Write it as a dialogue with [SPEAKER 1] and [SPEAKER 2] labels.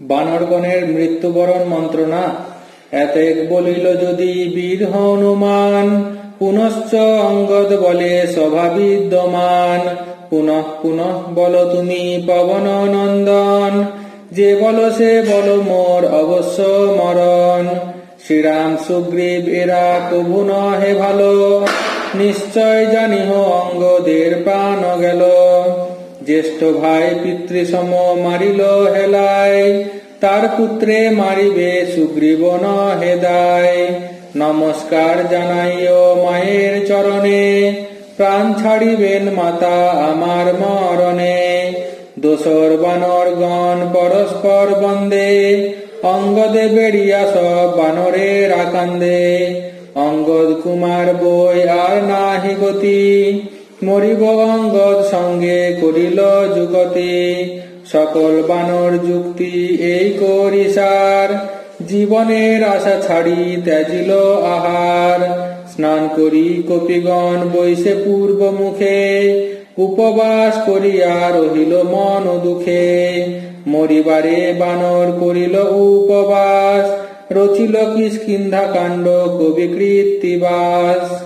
[SPEAKER 1] বানরগণের মৃত্যুবরণ মন্ত্রণা। এতেক বলিল যদি বীর হনুমান, পুনশ্চ অঙ্গদ বলে স্বভাবিদ্যমান পুনঃ পুনঃ বল তুমি পবন নন্দন, যে বল সে বল মোর অবশ্য মরণ। শ্রীরাম সুগ্রীব এরা কভু নহে ভালো, নিশ্চয় জানিহ অঙ্গদের প্রাণ গেল। জ্যেষ্ঠ ভাই পিতৃসম মারিল হেলায় তার পুত্রে মারিবে সুগ্রীব হেদায় নমস্কার জানাইও মায়ের চরণে, প্রাণ ছাড়িবেন মাতা আমার মরণে। দোসর বানর গণ পরস্পর বন্দে, অঙ্গদে বেড়িয়া সব বানরের আকান্দে। অঙ্গদ কুমার বই আর নাহি গতি মরিব সঙ্গে করিল যুগতি। সকল বানর যুক্তি এই করিসার জীবনের আশা ছাড়ি ত্যাজিল আহার। স্নান করি কপিগণ বৈশে পূর্ব মুখে। উপবাস করিয়া রহিল মন দুঃখে। মরিবারে বানর করিল উপবাস। রচিল কিষ্কিন্ধা কাণ্ড কবি কৃত্তিবাস